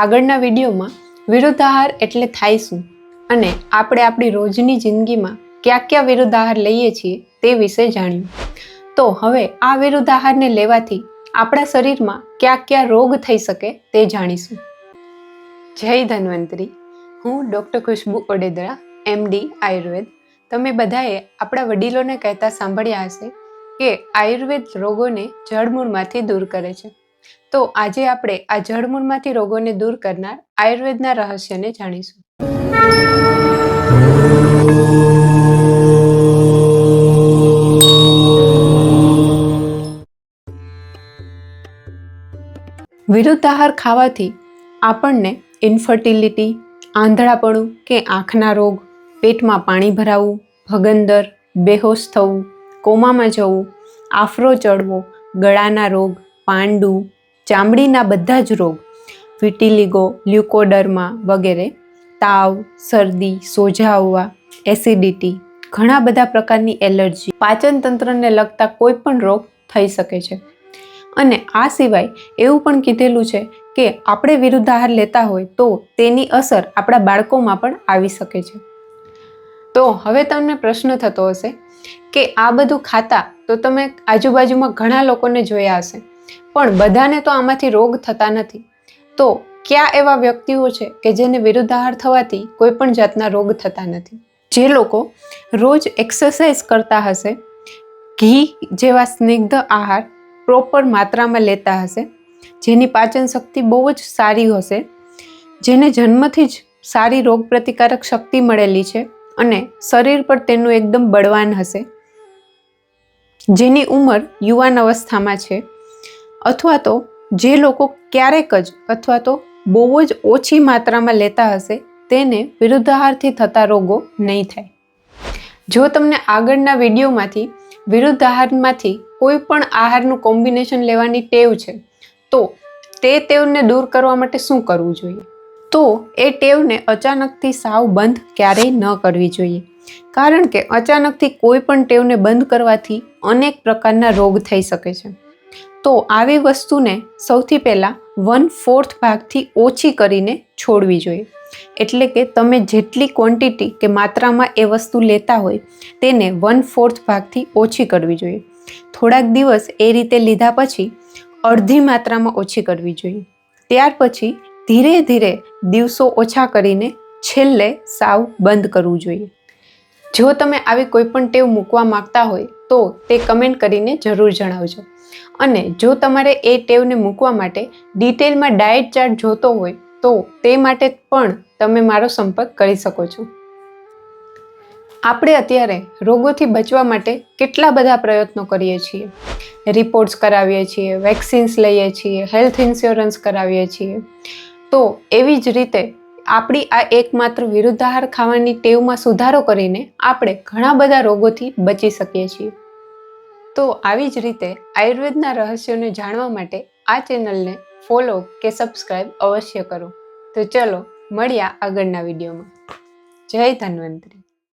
આગળના વિડીયોમાં વિરુદ્ધાહાર એટલે થાય શું અને આપણે આપણી રોજની જિંદગીમાં કયા કયા વિરુદ્ધાહાર લઈએ છીએ તે વિશે જાણ્યું. તો હવે આ વિરુદ્ધાહારને લેવાથી આપણા શરીરમાં કયા કયા રોગ થઈ શકે તે જાણીશું. જય ધન્વંતરી. હું ડૉક્ટર ખુશ્બુ ઓડેદરા એમડી આયુર્વેદ. તમે બધાએ આપણા વડીલોને કહેતા સાંભળ્યા હશે કે આયુર્વેદ રોગોને જળમૂળમાંથી દૂર કરે છે. તો આજે આપણે આ જળમૂળમાંથી રોગોને દૂર કરનાર આયુર્વેદના રહસ્યને જાણીશું. વિરુદ્ધ આહાર ખાવાથી આપણને ઇન્ફર્ટિલિટી આંધળાપણું કે આંખના રોગ, પેટમાં પાણી ભરાવું, ભગંદર, બેહોશ થવું, કોમામાં જવું, આફરો ચડવો, ગળાના રોગ પાંડુ, ચામડીના બધા જ રોગ વિટિલિગો લ્યુકોડર્મા વગેરે, તાવ, શરદી, સોજા આવવા એસિડિટી ઘણા બધા પ્રકારની એલર્જી પાચન તંત્રને લગતા કોઈ પણ રોગ થઈ શકે છે. અને આ સિવાય એવું પણ કીધેલું છે કે આપણે વિરુદ્ધ આહાર લેતા હોય તો તેની અસર આપણા બાળકોમાં પણ આવી શકે છે. તો હવે તમને પ્રશ્ન થતો હશે કે આ બધું ખાતા તો તમે આજુબાજુમાં ઘણા લોકોને જોયા હશે. પણ બધાને તો આમાંથી રોગ થતા નથી. તો કયા એવા વ્યક્તિઓ છે કે જેને વિરુદ્ધ આહાર થવાથી કોઈ પણ જાતના રોગ થતા નથી? જે લોકો રોજ એક્સરસાઇઝ કરતા હશે, ઘી જેવા સ્નિગ્ધ આહાર પ્રોપર માત્રામાં લેતા હશે, જેની પાચન શક્તિ બહુ જ સારી હશે, જેને જન્મથી જ સારી રોગ પ્રતિકારક શક્તિ મળેલી છે અને શરીર પર તેનું એકદમ બળવાન હશે. જેની ઉંમર યુવાન અવસ્થામાં છે અથવા તો જે લોકો ક્યારેક જ અથવા તો બહુ જ ઓછી માત્રામાં લેતા હશે, તેને વિરુદ્ધાહારથી થતા રોગો નહીં થાય. જો તમને આગળના વિડીયોમાંથી વિરુદ્ધ આહારમાંથી કોઈ પણ આહારનું કોમ્બિનેશન લેવાની ટેવ છે, તો તે ટેવને દૂર કરવા માટે શું કરવું જોઈએ? તો એ ટેવને અચાનકથી સાવ બંધ ક્યારેય ન કરવી જોઈએ. કારણ કે અચાનકથી કોઈ પણ ટેવને બંધ કરવાથી અનેક પ્રકારના રોગ થઈ શકે છે. તો આવી વસ્તુને સૌથી પહેલાં વન ફોર્થ ભાગથી ઓછી કરીને છોડવી જોઈએ. એટલે કે તમે જેટલી ક્વોન્ટિટી કે માત્રામાં એ વસ્તુ લેતા હોય, તેને વન ફોર્થ ભાગથી ઓછી કરવી જોઈએ. થોડાક દિવસ એ રીતે લીધા પછી અડધી માત્રામાં ઓછી કરવી જોઈએ. ત્યાર પછી ધીરે ધીરે દિવસો ઓછા કરીને છેલ્લે સાવ બંધ કરવું જોઈએ. જો તમે આવી કોઈ પણ ટેવ મૂકવા માંગતા હોય, તો તે કમેન્ટ કરીને જરૂર જણાવજો. અને જો તમારે એ ટેવને મૂકવા માટે ડિટેલમાં ડાયટ ચાર્ટ જોતો હોય, તો તે માટે પણ તમે મારો સંપર્ક કરી શકો છો. આપણે અત્યારે રોગોથી બચવા માટે કેટલા બધા પ્રયત્નો કરીએ છીએ. રિપોર્ટ્સ કરાવીએ છીએ વેક્સિન્સ લઈએ છીએ હેલ્થ ઇન્સ્યોરન્સ કરાવીએ છીએ. તો એવી જ રીતે આપણી આ એકમાત્ર વિરુદ્ધાહાર ખાવાની ટેવમાં સુધારો કરીને આપણે ઘણા બધા રોગોથી બચી શકીએ છીએ. તો આવી જ રીતે આયુર્વેદના રહસ્યોને જાણવા માટે આ ચેનલને ફોલો કે સબસ્ક્રાઈબ અવશ્ય કરો. તો ચલો મળ્યા આગળના વિડીયોમાં. જય ધન્વંતરી.